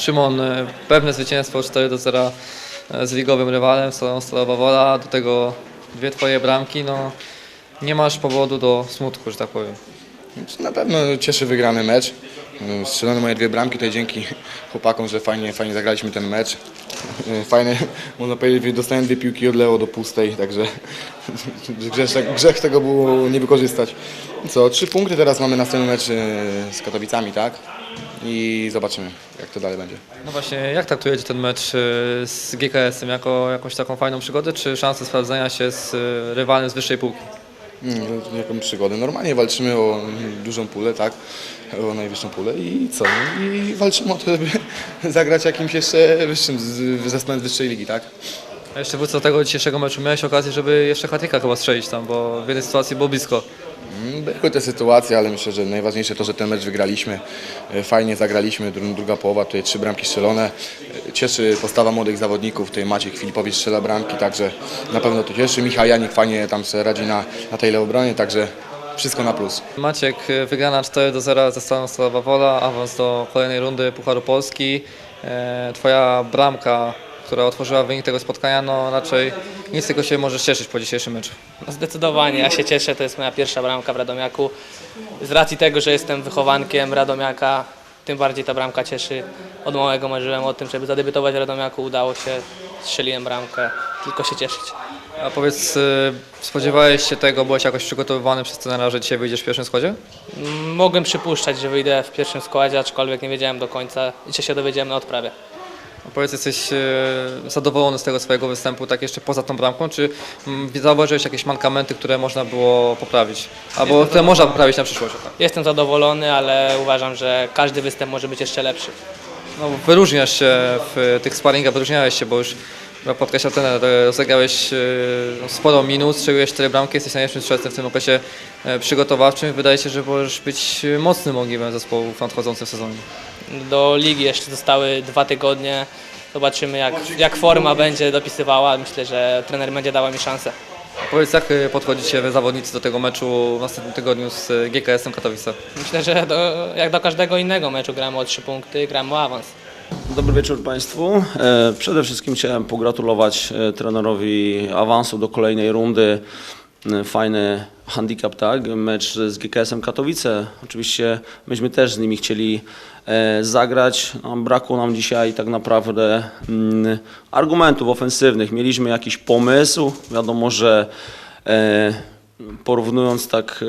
Szymon, e, pewne zwycięstwo 4 do 0 e, z ligowym rywalem, Stalą Stalowa Wola, do tego dwie twoje bramki, no nie masz powodu do smutku, że tak powiem. Na pewno cieszy wygrany mecz. Strzelone moje dwie bramki, to dzięki chłopakom, że fajnie, fajnie zagraliśmy ten mecz. Fajnie, można powiedzieć, dostałem dwie piłki od Leo do pustej, także grzech, grzech tego było nie wykorzystać. Co, trzy punkty, teraz mamy następny mecz e, z Katowicami, tak? I zobaczymy, jak to dalej będzie. No właśnie, jak traktujecie ten mecz e, z GKS-em? Jako jakąś taką fajną przygodę, czy szansę sprawdzenia się z e, rywalem z wyższej półki? Mm, Jaką przygodę. Normalnie walczymy o dużą pulę, tak? O najwyższą pulę i co? I walczymy o to, żeby zagrać jakimś jeszcze wyższym zespołem z wyższej ligi, tak? A jeszcze wrócę do tego dzisiejszego meczu. Miałeś okazję, żeby jeszcze hatyka chyba strzelić tam, bo w jednej sytuacji było blisko. Mm, Były te sytuacje, ale myślę, że najważniejsze to, że ten mecz wygraliśmy. E, Fajnie zagraliśmy, dru- druga połowa, tutaj trzy bramki strzelone. E, Cieszy postawa młodych zawodników, tutaj Maciek Filipowicz strzela bramki, także na pewno to cieszy. Michał Janik fajnie tam sobie radzi na, na tej leobronie, także wszystko na plus. Maciek, e, wygrana 4 do 0 ze Stalą Stalowa Wola, awans do kolejnej rundy Pucharu Polski. Twoja bramka, która otworzyła wynik tego spotkania, no raczej nic tylko się możesz cieszyć po dzisiejszym meczu. No Zdecydowanie, ja się cieszę, to jest moja pierwsza bramka w Radomiaku. Z racji tego, że jestem wychowankiem Radomiaka, tym bardziej ta bramka cieszy. Od małego marzyłem o tym, żeby zadebiutować w Radomiaku, udało się, strzeliłem bramkę, tylko się cieszyć. A powiedz, e, spodziewałeś się tego, byłeś jakoś przygotowywany przez trenera, że dzisiaj wyjdziesz w pierwszym składzie? Mm, Mogłem przypuszczać, że wyjdę w pierwszym składzie, aczkolwiek nie wiedziałem do końca i się dowiedziałem na odprawie. A powiedz, jesteś e, zadowolony z tego swojego występu, tak jeszcze poza tą bramką, czy mm, zauważyłeś jakieś mankamenty, które można było poprawić? Albo które można poprawić na przyszłość? tak. Jestem zadowolony, ale uważam, że każdy występ może być jeszcze lepszy. No, wyróżniasz się w tych sparingach, wyróżniałeś się, bo już chyba podkreślał trener, e, rozegrałeś e, no, sporo minut, strzeliłeś cztery bramki, jesteś najlepszym strzelcem w tym okresie e, przygotowawczym. Wydaje się, że możesz być mocnym ogniwem zespołu w nadchodzącym sezonie. Do ligi jeszcze zostały dwa tygodnie. Zobaczymy, jak, jak forma będzie dopisywała. Myślę, że trener będzie dała mi szansę. Powiedz, jak podchodzicie wy zawodnicy do tego meczu w następnym tygodniu z GKS-em Katowice? Myślę, że do, jak do każdego innego meczu gramy o trzy punkty, gramy o awans. Dobry wieczór Państwu. E, Przede wszystkim chciałem pogratulować e, trenerowi awansu do kolejnej rundy. E, Fajny handicap, tak? Mecz z GKS-em Katowice. Oczywiście myśmy też z nimi chcieli zagrać. No, brakło nam dzisiaj tak naprawdę mm, argumentów ofensywnych. Mieliśmy jakiś pomysł. Wiadomo, że porównując tak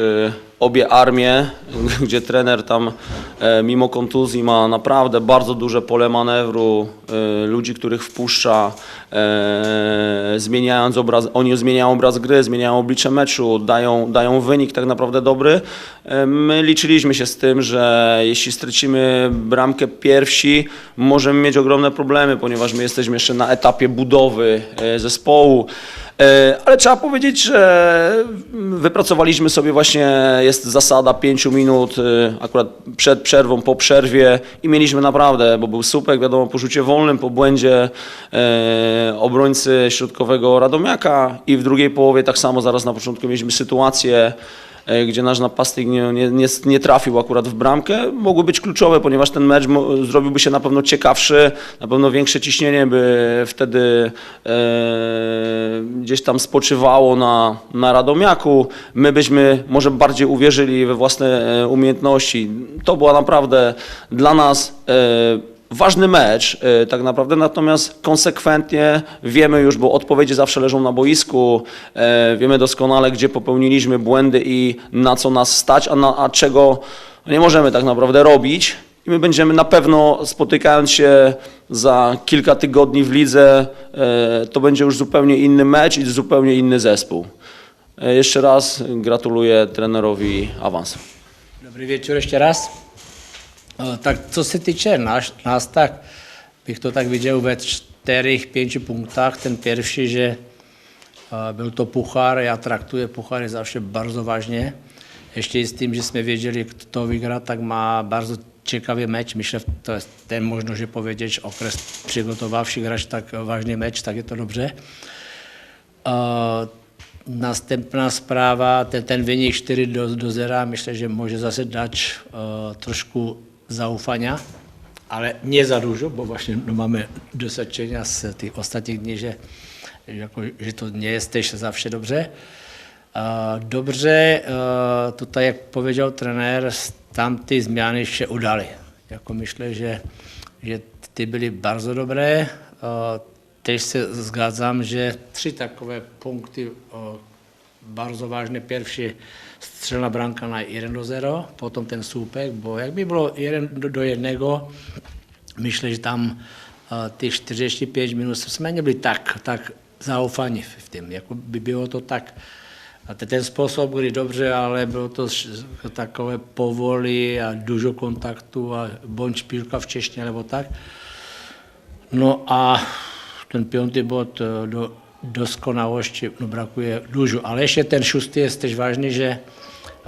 obie armie, gdzie trener tam e, mimo kontuzji ma naprawdę bardzo duże pole manewru, e, ludzi, których wpuszcza, e, zmieniając obraz, oni zmieniają obraz gry, zmieniają oblicze meczu, dają, dają wynik tak naprawdę dobry. My liczyliśmy się z tym, że jeśli stracimy bramkę pierwsi, możemy mieć ogromne problemy, ponieważ my jesteśmy jeszcze na etapie budowy zespołu. Ale trzeba powiedzieć, że wypracowaliśmy sobie właśnie, jest zasada 5 minut, e, akurat przed przerwą, po przerwie i mieliśmy naprawdę, bo był słupek, wiadomo, po rzucie wolnym, po błędzie e, obrońcy środkowego Radomiaka i w drugiej połowie tak samo zaraz na początku mieliśmy sytuację, gdzie nasz napastnik nie, nie, nie, trafił akurat w bramkę, mogły być kluczowe, ponieważ ten mecz zrobiłby się na pewno ciekawszy, na pewno większe ciśnienie by wtedy e, gdzieś tam spoczywało na, na Radomiaku. My byśmy może bardziej uwierzyli we własne e, umiejętności. To była naprawdę dla nas e, ważny mecz e, tak naprawdę, natomiast konsekwentnie wiemy już, bo odpowiedzi zawsze leżą na boisku, e, wiemy doskonale, gdzie popełniliśmy błędy i na co nas stać, a, na, a czego nie możemy tak naprawdę robić. I my będziemy na pewno spotykając się za kilka tygodni w lidze, e, to będzie już zupełnie inny mecz i zupełnie inny zespół. E, Jeszcze raz gratuluję trenerowi awansu. Dobrý večer ještě raz. Eh, Tak co se týče nás, nás tak bych to tak viděl ve čtyřech, pěti punktách. Ten první, že eh, byl to puchár, já traktuję puchary zawsze bardzo vážně. Ještě i s tím, že jsme věděli, kdo to vyhrá, tak má bardzo ciekawy mecz. Myślę, to jest ten možno, že powiedzieć okres przygotowawczy grać tak ważny mecz, tak je to dobře. Uh, następná zpráva, ten, ten vynik 4 do, do 0, myslím, že může zase dať uh, trošku zaufania ale nie za dużo, bo właśnie no, máme doświadczenia z těch ostatních dní, že, že jako, že to nie jest też zawsze dobrze. Dobře, tutaj jak powiedział trenér, tam ty zmiany się udaly. Jako myślę, że, że ty byly bardzo dobre. A, Też se zgadzam, že tři takové punkty bardzo ważne. Pierwszy strzelna bramka na 1 do 0, potom ten słupek, bo jakby było 1 do, do 1, myślę, że tam e, tych 45 minut jsme nebyli tak, tak zaufani v, tym. Jako by bylo to tak, a te- ten způsob byl dobře, ale bylo to takové povoli a dużo kontaktu a bonč špílka v Češně nebo tak. No a ten piąty bod e, do doskonałości brakuje dużo, ale jeszcze ten szósty jest też ważny, że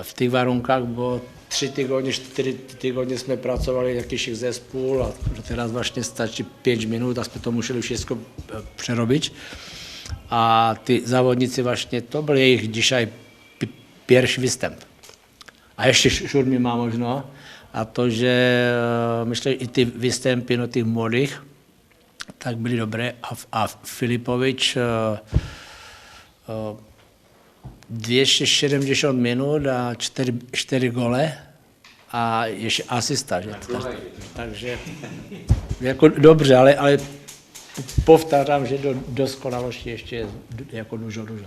w tych warunkach, bo trzy tygodnie, cztery tygodnie jsme pracovali jakiś zespół, a teraz właśnie stačí 5 minut a jsme to musieli wszystko e, przerobić. A ty zawodnicy właśnie, to byl jejich dzisiaj pierwszy występ. A ještě Šurmi má možno. A to, že eh, myslím, i ty vystępy no, těch mladých, tak byly dobré. A, a Filipovič eh, eh, 270 minut a 4, 4 gole a ještě asista. Že? Tak, takže jako dobře, ale, ale povtařám, že do dokonalosti ještě je jako dużo, dużo.